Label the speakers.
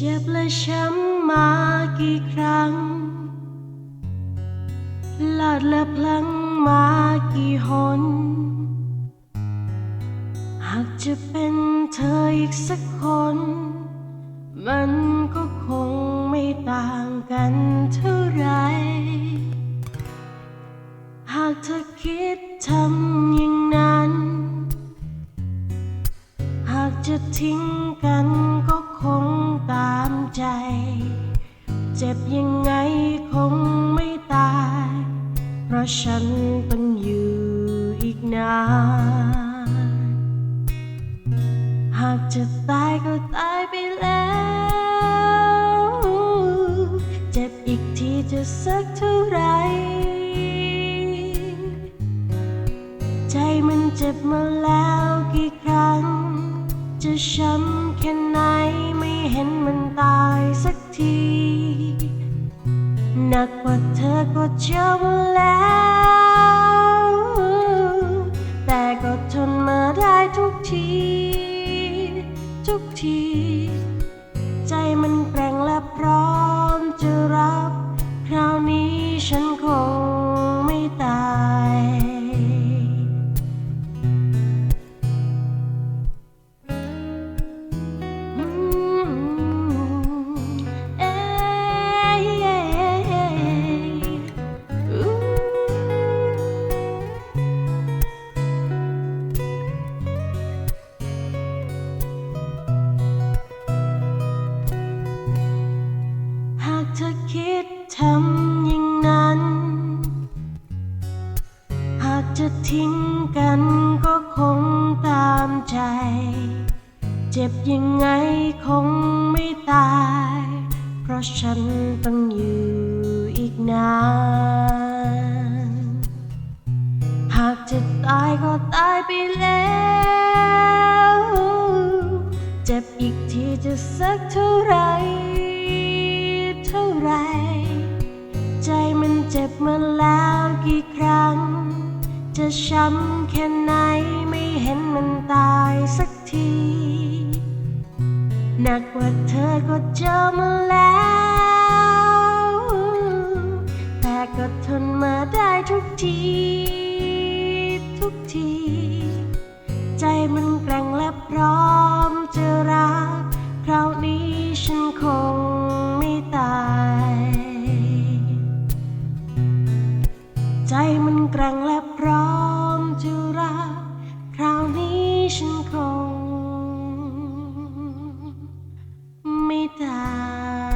Speaker 1: เจ็บและช้ำมากี่ครั้งพลาดและพลั้งมากี่หน หากจะเป็นเธออีกสักคน มันก็คงไม่ต่างกันเท่าไร หากเธอคิดทำอย่างนั้น หากจะทิ้งกัน ใจ เจ็บยังไงคงไม่ตาย เพราะฉันต้องอยู่อีกนาน หากจะตายก็ตายไปแล้ว เจ็บอีกทีจะสักเท่าไหรใจมันเจ็บมาแล้วกี่ครั้ง จะช้ำแค่ไหน นักกว่าเธอก็เจอมาแล้ว แต่ก็ทนมาได้ทุกที ทุกที ใจมันแกร่งและพร้อมจะรับ คราวนี้ฉันคง คิดทำอย่างนั้น หากจะทิ้งกันก็คงตามใจ เจ็บยังไงคงไม่ตาย เพราะฉันต้องอยู่อีกนาน หากจะตายก็ตายไปแล้วเจ็บอีกทีจะสักเท่าไหร่ ไร ใจมันเจ็บมาแล้วกี่ครั้ง จะช้ำแค่ไหนไม่เห็นมันตายสักที หนักกว่าเธอก็เจอมาแล้ว ไม่ได้